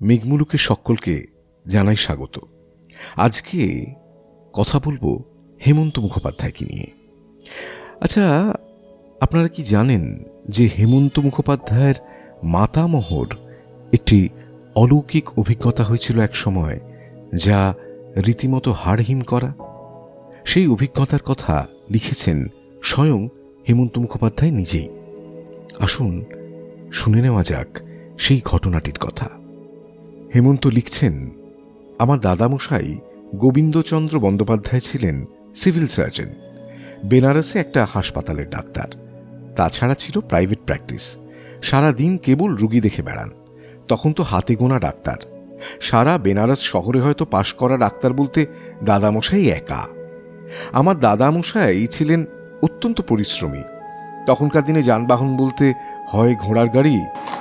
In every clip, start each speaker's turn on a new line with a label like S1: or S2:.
S1: মেঘমুলুকের সকলকে জানাই স্বাগত। আজকে কথা বলব হেমন্ত মুখোপাধ্যায়কে নিয়ে। আচ্ছা আপনারা কি জানেন যে হেমন্ত মুখোপাধ্যায়ের মাতামহর একটি অলৌকিক অভিজ্ঞতা হয়েছিল এক সময় যা রীতিমতো হাড়হিম করা? সেই অভিজ্ঞতার কথা লিখেছেন স্বয়ং হেমন্ত মুখোপাধ্যায় নিজেই। আসুন, শুনে নেওয়া যাক সেই ঘটনাটির কথা। হেমন্ত লিখছেন, আমার দাদামশাই গোবিন্দচন্দ্র বন্দ্যোপাধ্যায় ছিলেন সিভিল সার্জন, বেনারসে একটা হাসপাতালের ডাক্তার। তাছাড়া ছিল প্রাইভেট প্র্যাকটিস। সারা দিন কেবল রুগী দেখে বেড়ান। তখন তো হাতে গোনা ডাক্তার। সারা বেনারস শহরে হয়তো পাশ করা ডাক্তার বলতে দাদামশাই একা। আমার দাদামশাই ছিলেন অত্যন্ত পরিশ্রমী। তখনকার দিনে যানবাহন বলতে হয় ঘোড়ার গাড়ি,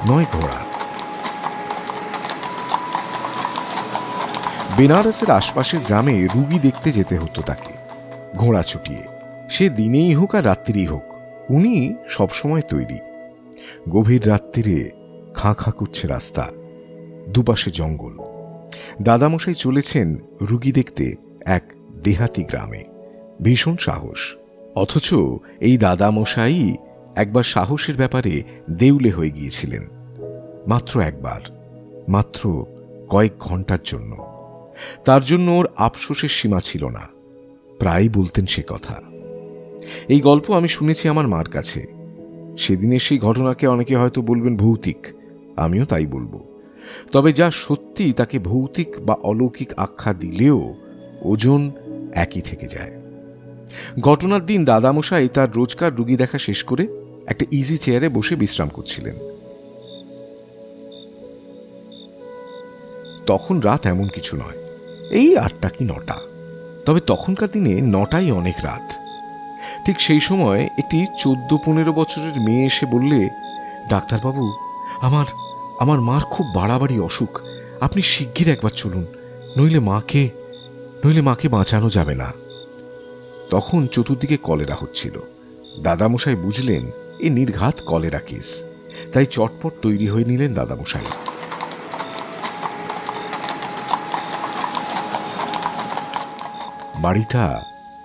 S1: নয় ঘোড়া। বেনারসের আশপাশের গ্রামে রুগী দেখতে যেতে হতো তাকে। ঘোড়া ছুটিয়ে সে দিনেই হোক আর রাত্রিই হোক, উনি সবসময় তৈরি। গভীর রাত্রিরে খাঁ খাঁ করছে রাস্তা, দুপাশে জঙ্গল। দাদামশাই চলেছেন রুগী দেখতে এক দেহাতি গ্রামে। ভীষণ সাহস। অথচ এই দাদামশাই একবার সাহসের ব্যাপারে দেউলে হয়ে গিয়েছিলেন। মাত্র একবার, মাত্র কয়েক ঘণ্টার জন্য। তার জন্য ওর আফসোসের সীমা ছিল না। প্রায় বলতেন সে কথা। এই গল্প আমি শুনেছি আমার মার কাছে। সেদিনের সেই ঘটনাকে অনেকে হয়তো বলবেন ভৌতিক, আমিও তাই বলব। তবে যা সত্যি তাকে ভৌতিক বা অলৌকিক আখ্যা দিলেও ওজন একই থেকে যায়। ঘটনার দিন দাদামশাই তার রোজকার রুগী দেখা শেষ করে একটা ইজি চেয়ারে বসে বিশ্রাম করছিলেন। তখন রাত এমন কিছু নয়। এই আটটা কি নটা? তবে তখনকার দিনে নটাই অনেক রাত। ঠিক সেই সময় একটি চোদ্দ পনেরো বছরের মেয়ে এসে বললে, ডাক্তারবাবু, আমার আমার মার খুব বাড়াবাড়ি অসুখ। আপনি শিগগির একবার চলুন, নইলে মাকে নইলে মাকে বাঁচানো যাবে না। তখন চতুর্দিকে কলেরা হচ্ছিল। দাদামশাই বুঝলেন, এ নির্ঘাত কলেরা কেস। তাই চটপট তৈরি হয়ে নিলেন দাদামশাই। বাড়িটা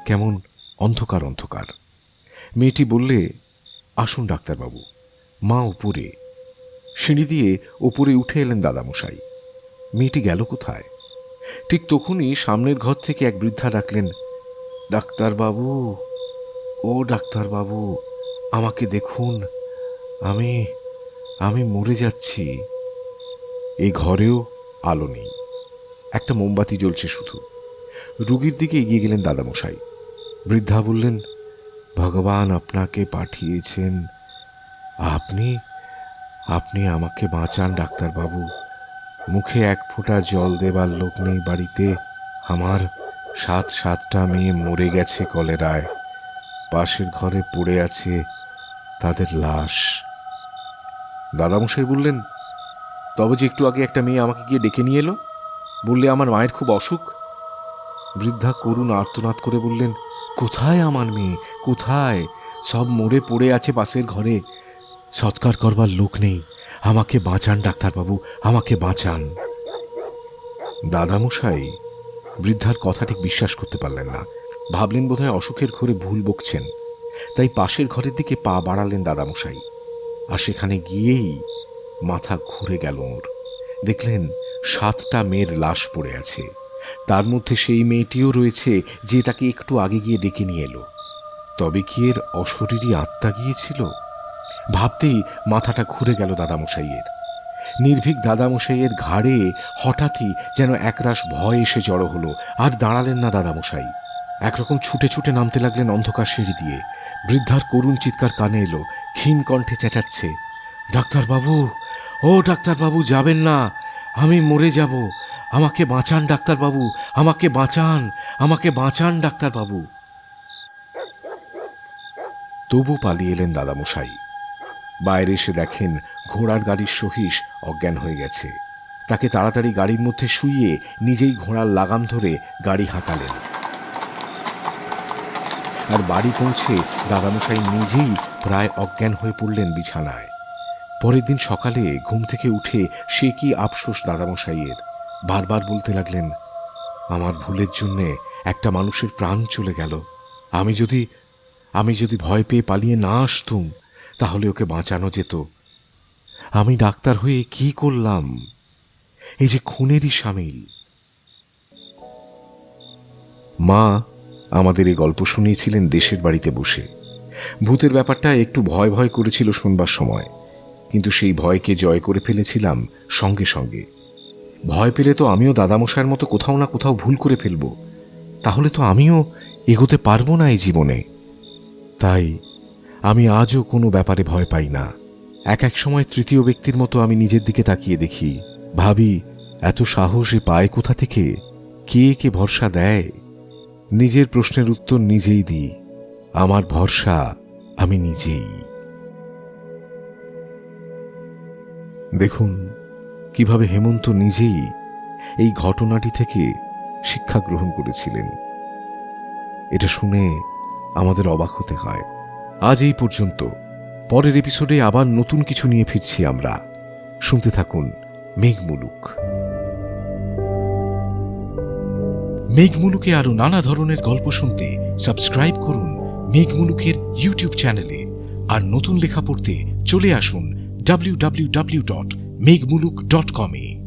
S1: কেমন অন্ধকার অন্ধকার। মেয়েটি বললে, আসুন ডাক্তারবাবু, মা উপরে। সিঁড়ি দিয়ে উপরে উঠে এলেন দাদামশাই। মেয়েটি গেল কোথায়? ঠিক তখনই সামনের ঘর থেকে এক বৃদ্ধা ডাকলেন, ডাক্তারবাবু, ও ডাক্তারবাবু, আমাকে দেখুন, আমি আমি মরে যাচ্ছি। এই ঘরেও আলো নেই, একটা মোমবাতি জ্বলছে শুধু। রুগীর দিকে এগিয়ে গেলেন দাদামশাই। বৃদ্ধা বললেন, ভগবান আপনাকে পাঠিয়েছেন। আপনি আপনি আমাকে বাঁচান, ডাক্তারবাবু। মুখে এক ফোঁটা জল দেবার লোক নেই বাড়িতে। আমার সাত সাতটা মেয়ে মরে গেছে কলেরায়। পাশের ঘরে পড়ে আছে তাদের লাশ। দাদামশাই বললেন, তবে যে একটু আগে একটা মেয়ে আমাকে গিয়ে ডেকে নিয়ে এলো। বললে আমার মায়ের খুব অসুখ। বৃদ্ধা করুণ আর্তনাদ করে বললেন, কোথায় আমার মেয়ে? কোথায়? সব মরে পড়ে আছে পাশের ঘরে। সৎকার করবার লোক নেই। আমাকে বাঁচান, ডাক্তারবাবু, আমাকে বাঁচান। দাদামশাই বৃদ্ধার কথা ঠিক বিশ্বাস করতে পারলেন না। ভাবলেন বোধহয় অসুখের ঘরে ভুল বকছেন। তাই পাশের ঘরের দিকে পা বাড়ালেন দাদামশাই। আর সেখানে গিয়েই মাথা ঘুরে গেল ওর। দেখলেন সাতটা মেয়ের লাশ পড়ে আছে। তার মধ্যে সেই মেয়েটিও রয়েছে যে তাকে একটু আগে গিয়ে ডেকে নিয়ে এলো। তবে কি এর অশরীরী আত্মা গিয়েছিল? ভাবতেই মাথাটা ঘুরে গেল দাদামশাইয়ের। নির্ভীক দাদামশাইয়ের ঘাড়ে হঠাৎই যেন একরাশ ভয় এসে জড়ো হলো, আর দাঁড়ালেন না দাদামশাই। একরকম ছুটে ছুটে নামতে লাগলেন অন্ধকার সিঁড়ি দিয়ে। বৃদ্ধার করুণ চিৎকার কানে এলো, ক্ষীণ কণ্ঠে চেঁচাচ্ছে, ডাক্তারবাবু, ও ডাক্তারবাবু, যাবেন না, আমি মরে যাব। আমাকে বাঁচান, ডাক্তারবাবু। আমাকে বাঁচান আমাকে বাঁচান, ডাক্তারবাবু। তবু পালিয়ে এলেন দাদামশাই। বাইরে এসে দেখেন ঘোড়ার গাড়ির সহিস অজ্ঞান হয়ে গেছে। তাকে তাড়াতাড়ি গাড়ির মধ্যে শুইয়ে নিজেই ঘোড়ার লাগাম ধরে গাড়ি হাঁকালেন। আর বাড়ি পৌঁছে দাদামশাই নিজেই প্রায় অজ্ঞান হয়ে পড়লেন বিছানায়। পরের দিন সকালে ঘুম থেকে উঠে সে কি আফসোস দাদামশাইয়ের? বারবার বলতে লাগলেন, আমার ভুলের জন্যে একটা মানুষের প্রাণ চলে গেল। আমি যদি আমি যদি ভয় পেয়ে পালিয়ে না আসতুম, তাহলে ওকে বাঁচানো যেত। আমি ডাক্তার হয়ে কি করলাম? এই যে খুনেরই সামিল। মা আমাদের এই গল্প শুনিয়েছিলেন দেশের বাড়িতে বসে। ভূতের ব্যাপারটা একটু ভয় ভয় করেছিল শুনবার সময়, কিন্তু সেই ভয়কে জয় করে ফেলেছিলাম সঙ্গে সঙ্গে। ভয় পেলে তো আমিও দাদামশাইয়ের মতো কোথাও না কোথাও ভুল করে ফেলব। তাহলে তো আমিও এগোতে পারব না এই জীবনে। তাই আমি আজও কোনো ব্যাপারে ভয় পাই না। এক এক সময় তৃতীয় ব্যক্তির মতো আমি নিজের দিকে তাকিয়ে দেখি। ভাবি, এত সাহস পায় কোথা থেকে? কে কে ভরসা দেয়? নিজের প্রশ্নের উত্তর নিজেই দিই। আমার ভরসা আমি নিজেই। দেখুন কীভাবে হেমন্ত নিজেই এই ঘটনাটি থেকে শিক্ষা গ্রহণ করেছিলেন। এটা শুনে আমাদের অবাক হতে হয়। আজ এই পর্যন্ত। পরের এপিসোডে আবার নতুন কিছু নিয়ে ফিরছি আমরা। শুনতে থাকুন মেঘমুলুক মেঘমুলুকে আরও নানা ধরনের গল্প শুনতে সাবস্ক্রাইব করুন মেঘমুলুকের ইউটিউব চ্যানেলে। আর নতুন লেখা পড়তে চলে আসুন W W W dot Meghmuluk dot কমে